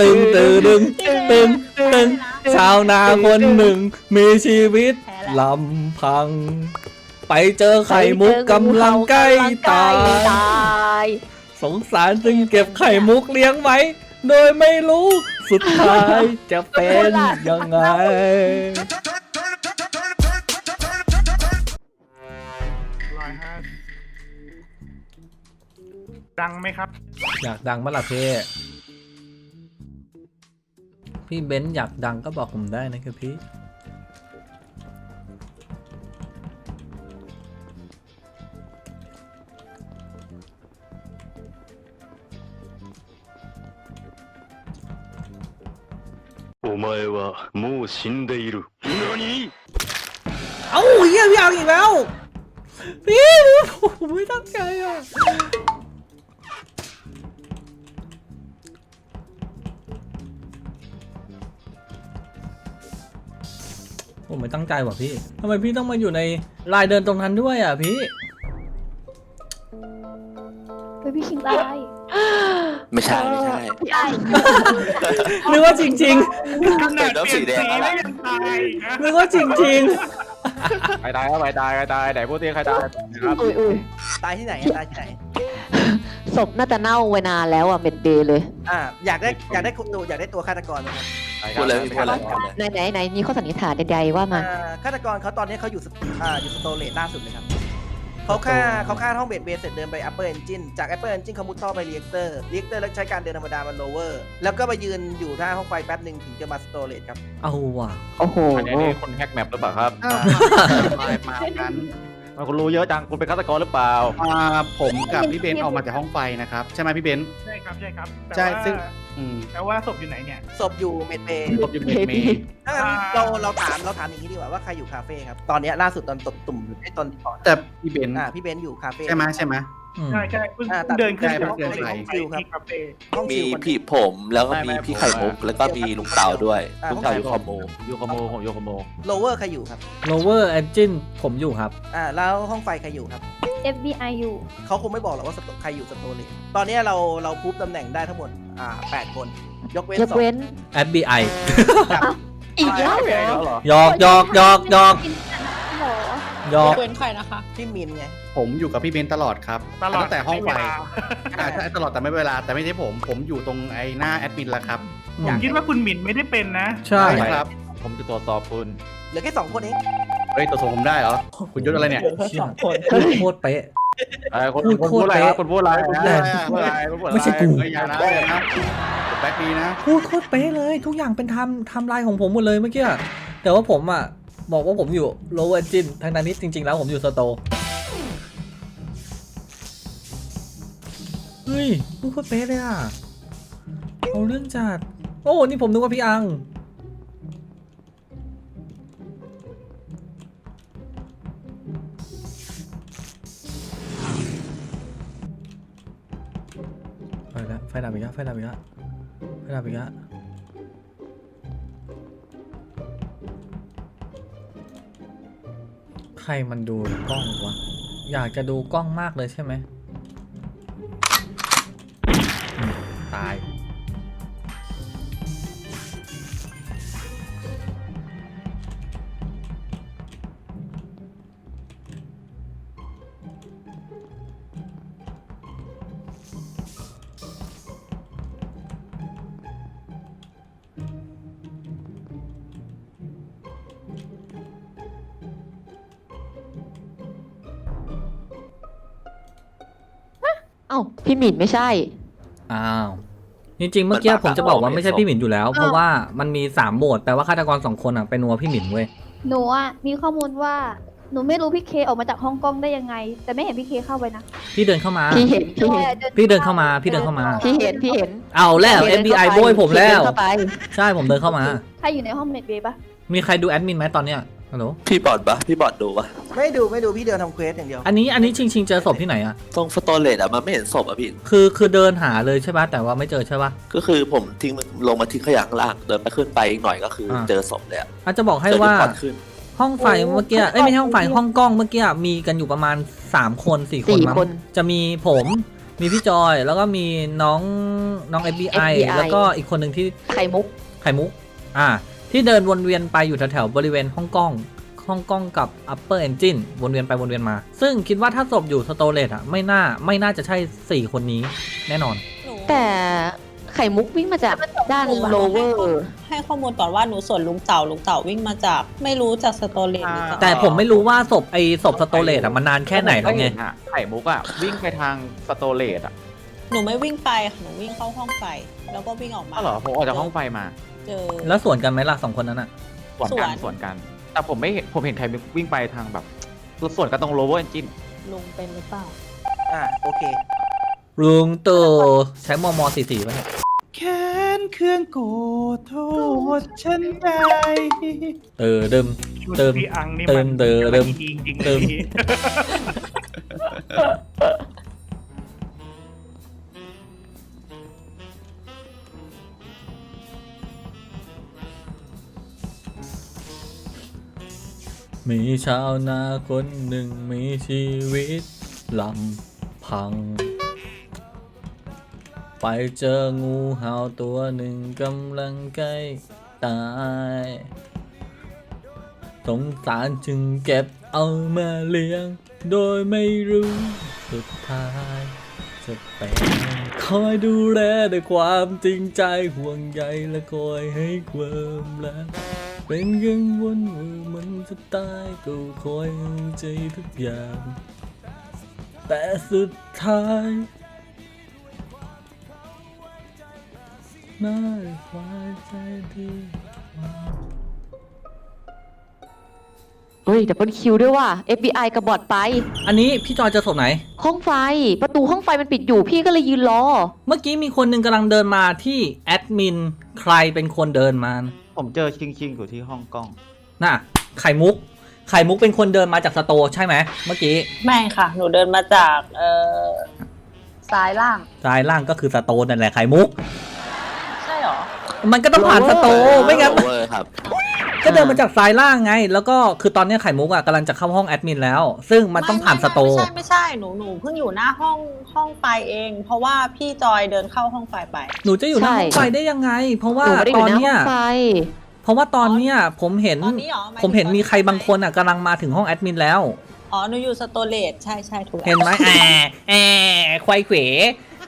ตึงตึงตึงตึงตึงชาวนาคนหนึ่ง มีชีวิตลำพัง ไปเจอไข่มุกกำลังใกล้ตายตาย สงสารจึงเก็บไข่มุกเลี้ยงไว้ โดยไม่รู้สุดท้ายจะเป็นยังไง ร้อยห้าดังไหมครับ อยากดังมาล่ะเพ่ พี่เบนซ์อยากดังก็บอกผมได้นะครับพี่ お前はもう死んでいる。何 เอ้าเฮียพี่เอาอีกแล้ว พี่ผมไม่ตั้งใจอ่ะ ตั้งใจว่ะพี่ทำไมพี่ต้องมาอยู่ในลายเดินตรงนั้นด้วยอะพี่ เฮ้ยพี่คิงตายไม่ใช่ไม่ใช่ใช่หรือว่าจริงขนาดเดี๋ยวเปลี่ยนสีแดงสีแล้วแล้วล่ะยังตายอีกนะๆหรือว่าจริง ใครตายครับใครตายใครตายไหนพูดที่ใครตายครับอุ้ยอุ้ยตายที่ไหนตายที่ไหน ศพน่าจะเน่าไว้นานแล้วอะเป็นเดย์เลย อ่าอยากได้อยากได้ตัวอยากได้ตัวฆาตกรไหมครับพูดเลยพูดเลยพูดเลยไหนไหนไหนมีข้อสันนิษฐานใดๆว่ามา อ่าฆาตกรเขาตอนนี้เขาอยู่สอ่าอยู่สโตเลตล่าสุดเลยครับเขาฆ่าเขาฆ่าห้องเบดเบสเสร็จเดินไป upper engine จาก upper engine เขามุดท่อไป reactor reactor แล้วใช้การเดินธรรมดามัน lower แล้วก็ไปยืนอยู่หน้าห้องไฟแป๊บหนึ่งถึงจะมาสโตเลตครับๆเอาว่ะโอ้โหอันนี้นี่คนแฮกแมปหรือเปล่าครับ มามากัน มันคุณรู้เยอะจังคุณเป็นฆาตกรหรือเปล่า อ่าผมกับพี่เบนซ์ออกมาจากห้องไฟนะครับ ใช่ไหมพี่เบนซ์ใช่ครับใช่ครับแต่ใช่ว่าซึ่งอืมแต่ว่าศพอยู่ไหนเนี่ย ศพอยู่เมดเบย์ผมอยู่เมดเมย์ถ้างั้นเราเราถามเราถามอย่างนี้ดีกว่าว่าใครอยู่คาเฟ่ครับ ตอนเนี้ยล่าสุดตอนตบตุ่มไอ้ตอนก่อนแต่พี่เบนซ์อ่าพี่เบนซ์อยู่คาเฟ่ใช่ไหมใช่ไหมอืม ใช่ใช่เพิ่งอ่าตัดเดินขึ้นใช่ไปห้องเพิ่งเดินไปไปห้องฟิลที่คาเฟ่ห้องมีชิลคนพี่ผมแล้วก็มีพี่ไข่มุกแล้วก็มีลุงเต่าด้วยอ่าลุงเต่าอยู่คอมโมผมยูคอมโมผมยูคอมโม โลเวอร์ใครอยู่ครับ lower engine ผมอยู่ครับ อ่าแล้วห้องไฟใครอยู่ครับ FBI อยู่ เขาคงไม่บอกหรอกว่าสโตใครอยู่สโตเลตตอนเนี้ยเราเราพูบตำแหน่งได้ทั้งหมดอ่าแปดคน ยกเว้นยกสอง เว้น FBI อีกแล้วแกเหรอแล้วเหรอ หยอกหยอกห ยอกหยอกหรอหยอกพี่มินไง ผมอยู่กับพี่เบนซ์ตลอดครับตลอดตั้งแต่ห้องไฟม่เวลา อ่าใช่ตลอดแต่ไม่เวลาแต่ไม่ใช่ผม ผมอยู่ตรงไอ้หน้าแอดมินแล้วครับ ผมคิดว่าคุณหมิ่นไม่ได้เป็นนะ ใช่ใช่ครับ ผมจะตรวจสอบคุณ เหลือแค่สองคนเองเฮ้ยตัวส่งผมได้เหรอ คุณยศอะไรเนี่ยสองคนโคตรเป๊ะไอ้คนพูดคนพูดอะไรครับคนพูดอะไรคนพูดอะไรแต่คนพูดอะไรคนพูดอะไรไม่ใช่กู เฮ้ยอย่านะอย่านะแบ็คดีนะ พูดโคตรเป๊ะเลย ทุกอย่างเป็นไทม์ไทม์ไลน์ของผมหมดเลยเมื่อกี้อะแต่ว่าผมอะ บอกว่าผมอยู่ lower engine ทางนั้นนี่จริง ๆ แล้วผมอยู่สโตเฮ้ยพูดโคตรเป๊ะเลยอะ เอาเรื่องจัด โอ้ นี่ผมนึกว่าพี่อัง ไฟล้วไฟดับอีกแล้วไฟดับอีกแล้วไฟดับอีกแล้ว ใครมันดูกล้องวะ อยากจะดูกล้องมากเลยใช่ไหม ตาย อ้าพี่หมิ่นไม่ใช่ อ้าวจริงๆเมื่อกี้ผมจะบอกว่าไม่ใช่พี่หมินอยู่แล้ว เพราะว่ามันมีสามโหมดแปลว่าฆาตกรสองคนอะเป็นนัวพี่หมินเว้ยหนูอะมีข้อมูลว่าหนูไม่รู้พี่เคออกมาจากฮ่องกงได้ยังไง แต่ไม่เห็นพี่เคเข้าไปนะพี่เดินเข้ามา พี่เห็นพี่เห็นพี่เดินเข้ามาพี่เดินเข้ามา พี่เห็นพี่เห็นเอาแล้วพี่ดิน FBI เข้าไปโบยผมแล้วพี่เดินเข้าไปใช่ผมเดินเข้ามา ใครอยู่ในห้องเมดเบย์ปะมีใครดูแอดมินไหมตอนเนี้ย ฮัลโหลพี่บอดปะพี่บอดดูปะไม่ดูไม่ดูพี่เดินทำเควสอย่างเดียวอันนี้อันนี้ชิงชิงๆเจอศพที่ไหนอะตรงสโตเลตอะมันไม่เห็นศพอะพี่ คือคือเดินหาเลยใช่ปะแต่ว่าไม่เจอใช่ปะ ก็คือผมทิ้งลงมาทิ้งขยะข้างล่างเดินไปขึ้นไปอีกหน่อยก็คืออา เจอศพเลยอะอาจจะบอกให้เจอว่าก่อนขึ้นห้องไฟเมื่อกี้เอ้ยไม่ใช่ห้องไฟห้องกล้องเมื่อกี้มีกันอยู่ประมาณ 3 คน4คนสี่มั้งคน จะมีผมมีพี่จอยแล้วก็มีน้องน้อง FBI แล้วก็อีกคนหนึ่งที่ไข่มุกไข่มุก อ่า ที่เดินวนเวียนไปอยู่แถวๆบริเวณห้องกล้องห้องกล้องกับ upper engine วนเวียนไปวนเวียนมา ซึ่งคิดว่าถ้าศพอยู่สโตเลตอะไม่น่าไม่น่าจะใช่ 4 คนนี้แน่นอนหนูแต่ไข่มุกวิ่งมาจากด้านโลเวอร์ให้ข้อมูลก่อนว่าหนูส่วนลุงเต่าลุงเต่าวิ่งมาจาก ไม่รู้จากสโตเลตหรือจากแต่ผมไม่รู้ว่าศพไอ้ศพสโตเลตอะมันนานแค่ไหนแล้วไงม่เอะไข่มุกอะวิ่งไปทางสโตเลตอะหนูไม่วิ่งไปค่ะหนูวิ่งเข้าห้องไฟแล้วก็วิ่งออกมาอ้าวเหรอผมออกจากห้องไฟมา เจอ แล้วส่วนกันไหมล่ะสองคนนั้นอะส่วนกันสวนส่วนกัน แต่ผมไม่เห็นผมเห็นไข่มุกวิ่งไปทางแบบส่วนกันตรง lower engine ลุงเป็นหรือเปล่า อ่าโอเค ลุงตู่ใช้มมสี่สี่ป่ะเนี่ยแค้นเครื่องโกรธโทษฉันใจเออเดิม ชุดเติมพี่อังนี่เติมเดิมเดิมจริงจริงๆเติมเมีชาวนาคนหนึ่งมีชีวิตลำพัง ไปเจองูเห่าตัวหนึ่งกำลังใกล้ตายสงสารจึงเก็บเอามาเลี้ยง โดยไม่รู้สุดท้ายจะเป็นคอยดูแลด้วยความจริงใจห่วงใยและคอยให้ความรัก เป็นกังวลว่ามันจะตายก็คอยเอาใจทุกอย่าง แต่สุดท้ายน่าควายใจดีกว่าเฮ้ยดับเบิลคิวด้วยว่ะ FBI กับบอดไป อันนี้พี่จอยเจอศพไหน ห้องไฟ ประตูห้องไฟมันปิดอยู่พี่ก็เลยยืนรอ เมื่อกี้มีคนหนึ่งกำลังเดินมาที่แอดมินใครเป็นคนเดินมา ผมเจอชิงชิงๆอยู่ที่ห้องกล้อง น่ะ ไข่มุก ไข่มุกเป็นคนเดินมาจากสโตร์ใช่ไหมเมื่อกี้ไม่ค่ะ หนูเดินมาจากเอ่อซ้ายล่าง ซ้ายล่างก็คือสโตร์นั่นแหละไข่มุก ใช่เหรอ มันก็ต้องผ่านสโตร์ไม่งั้นเวอร์ครับ ก็เดินมาจากซ้ายล่างไง แล้วก็คือตอนเนี้ยไข่มุกอะกำลังจะเข้าห้องแอดมินแล้ว ซึ่งมันต้องผ่านสโตร์ ไม่ใช่ไม่ใช่หนูหนูเพิ่งอยู่หน้าห้องห้องไฟเอง เพราะว่าพี่จอยเดินเข้าห้องไฟไป หนูจะอยู่หน้าใช่ห้องไฟได้ยังไง เพราะว่าหนูไม่ได้อตยู่อนหน้าเนี้ห้ยองไฟ เพราะว่าตอนเนี้ยผมเห็นตอนนี้เหรอหมายถึงผมเห็นมีใครตอนนี้บางคนอะกำลังมาถึงห้องแอดมินแล้ว อ๋อหนูอยู่สโตเลตใช่ใช่ถูกแล้วเห็นไหมแอแอควายเขว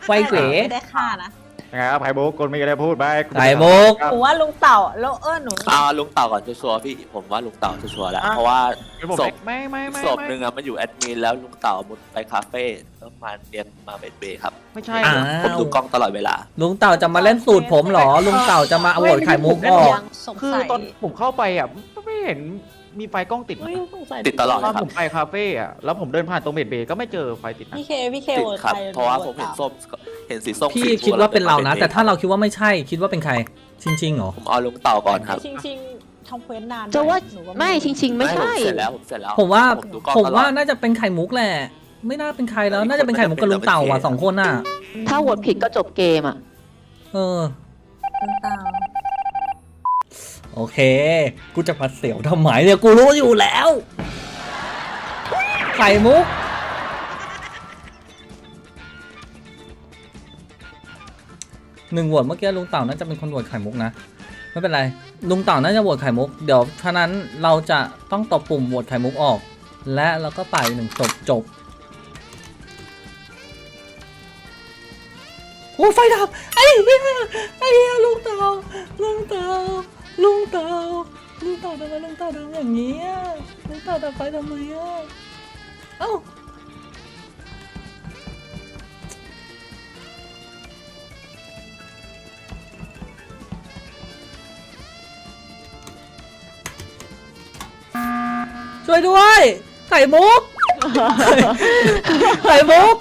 ควายเขวไม่ได้ฆ่านะ ยังไงครับไข่มุกคนไม่ได้พูดไปไข่มุกหนูว่าลุงเต่าแล้วเออหนูอ่าลุงเต่าก่อนชัวร์ๆพี่ผมว่าลุงเต่าชัวร์ๆแล้วอะเพราะว่าไม่ผมศพไม่ไม่ไม่ศพไม่หนึ่งอะมันอยู่แอดมินแล้วลุงเต่ามุดไปคาเฟ่แล้วมาเรียนมาเบดเบย์ครับไม่ใช่อ้าวผมดูกล้องตลอดเวลา ลุงเต่าจะมาเล่นสูตรผมเหรอ ลุงเต่าจะมาโหวตไข่มุกออกสงคือสัยตอนผมเข้าไปอะไม่เห็นมีไฟกล้องติดเฮ้ยสงสัยติดตลอดตอนผมไปคาเฟ่อะแล้วผมเดินผ่านตรงเบดเบย์ก็ไม่เจอไฟติดนะพี่เคพี่เคติดโหวตครับใคเพราะว่าผมโหเห็นต่ส้ม เห็นสีส้มพี่สีคิดว่าเป็นเรานะม่แต่ถ้าเราคิดว่าไม่ใช่ คิดว่าเป็นใครจริงๆเหรอผมเอาลุงเต่าก่อนครับจริงๆทำเควสนานจะว่าหนูก็ไม่จริงๆไม่ใช่ผเสร็จแล้วผมเสร็จแล้วผมว่าผมดูกล้องผมตลอว่าดน่าจะเป็นไข่มุกแหละไม่น่าเป็นใครแล้วน่าจะเป็นไข่มุกกับลุงเต่าอะสองคนน่ะ ถ้าโหวตผิดก็จบเกมอะเออลุงเต่าโอเค กูจะมาเสียวทำไมเนี่ยกูรู้อยู่แล้ว ไข่มุก หนึ่งโหวตเมื่อกี้ลุงเต่าน่าจะเป็นคนโหวตไข่มุกนะ ไม่เป็นไร ลุงเต่าน่าจะโหวตไข่มุก เดี๋ยวฉะนั้นเราจะต้องตบปุ่มโหวตไข่มุกออก และเราก็ไปหนึ่งจบจบโอ้ไฟดับไอ้เหี้ยไอ้เหี้ยลุงเต่าลุงเต่าลุงเต่าลุงเต่าทำไมลุงเต่าทำอย่างนี้ลุงเต่าดับไฟทำไมอะเอ้า ช่วยด้วยไข่มุกไข่มุก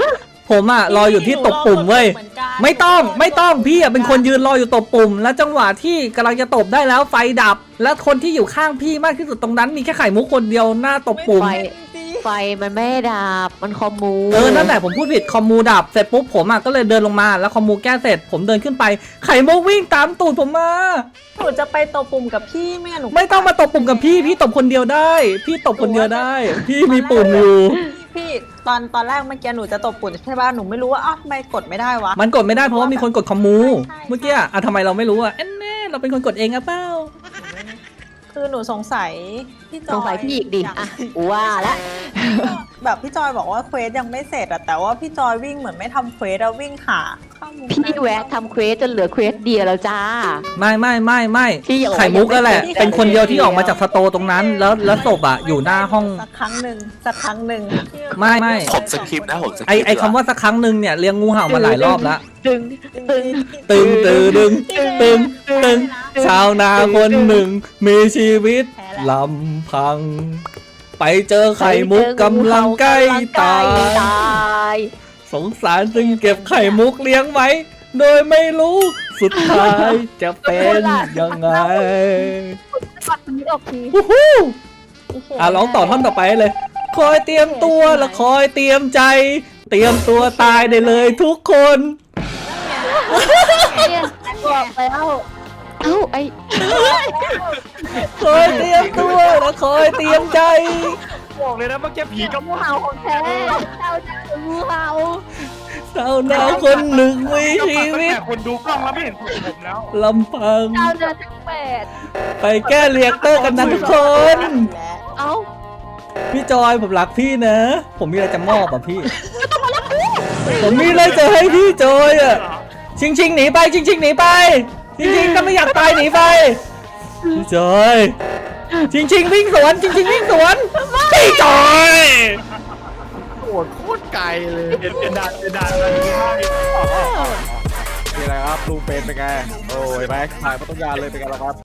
ผมอะรออยู่ที่ตบปุ่มเว้ยหมือนกันไม่ต้องไม่ต้องพี่อะเป็นคนยืนรออยู่ตบปุ่ม แล้วจังหวะที่กำลังจะตบได้แล้วไฟดับ และคนที่อยู่ข้างพี่มากที่สุดตรงนั้นมีแค่ไข่มุกคนเดียวหน้าตบปุ่ม ไฟจริง ไฟมันไม่ได้ดับ มันคอมมู เออนั่นแหละผมพูดผิดคอมมูดับเสร็จปุ๊บผมอะก็เลยเดินลงมาแล้วคอมมูแก้เสร็จ ผมเดินขึ้นไปไข่มุกวิ่งตามตูดผมมา หนูจะไปตบปุ่มกับพี่ไม่งั้นหนูไม่ต้องมาตบปุ่มกับพี่พี่ตบคนเดียวได้ พี่ตบคนเดียวได้ พี่มีปุ่มอยู่พพี่ตอนตอนแรกเมื่อกี้หนูจะตบปุ่นใช่ป่ะหนูไม่รู้ว่าอ้าวทำไมกดไม่ได้วะ มันกดไม่ได้เพราะว่ามีคนกดคอมมูใช่ใช่เมื่อกี้อะอะทำไมเราไม่รู้อะเอ็นแน่เราเป็นคนกดเองอะเปล่า คือหนูสงสัยพี่จอยสงสัยพี่อีกดิย่างอะว่าแล้วแบบพี่จอยบอกว่าเควสยังไม่เสร็จอะแต่ว่าพี่จอยวิ่งเหมือนไม่ทำเควสอะวิ่งหาข้อมูลพี่แวะทำเควสจนเหลือเควสเดียวแล้วจ้า ไม่ไม่ไม่ไม่พี่อย่าบอกไข่มุกก็แหละอย่าไปเป็นคนเดียวที่ออกมาจากสโตร์ตรงนั้น แล้วแล้วศพอะอยู่หน้าห้อง สักครั้งหนึ่งสักครั้งหนึ่งที่ไม่ไม่ผมสคริปต์นะผมสคริปต์ไอไอคำว่าสักครั้งหนึ่งเนี่ยเลี้ยงงูเห่ามาหลายรอบแล้วตึงตึงตึงตึงตึงตึงตึง ชาวนาคนหนึ่งมีชีวิตลำพัง ไปเจอไข่มุกกำลังใกล้ตายตาย สงสารจึงเก็บไข่มุกเลี้ยงไว้ โดยไม่รู้สุดท้ายจะเป็นยังไงปัดนี้ออกทีวู้ฮู้อะร้องต่อท่อนต่อไปเลย คอยเตรียมตัวและคอยเตรียมใจ เตรียมตัวตายได้เลยทุกคนเนี่ยบอกแล้ว เอ้าไอ้คอยเตรียมตัวและคอยเตรียมใจ บอกเลยนะเมื่อกี้ผีกับงูเห่าของแท้เจ้าเจ้างูเห่าชาวนาคนหนึ่งมีชีวิตแต่คนดูกล้องแล้วไม่เห็นผมแล้วลำพัง เจ้าเจ้าทั้งแปดไปแก้เรียกเตอร์กันนะทุกคน เอ้าพี่จอยผมรักพี่นะ ผมมีอะไรจะมอบอะพี่ ผมมีอะไรจะให้พี่จอยอะชิงชิงหนีไปชิงชิงหนีไป จริงๆก็ไม่อยากตายหนีไปพี่จอยจริงชิงวิ่งสวนจริง ๆ วิ่งสวนพี่จอยโหดโคตรไกลเลยเป็นเป็นด่านเป็นด่านอะไรที่ห้านี่อะไรครับลูเป็นเป็นไงโอ้ยแม็กถ่ายมาต้นยานเลยเป็นไงล่ะครับ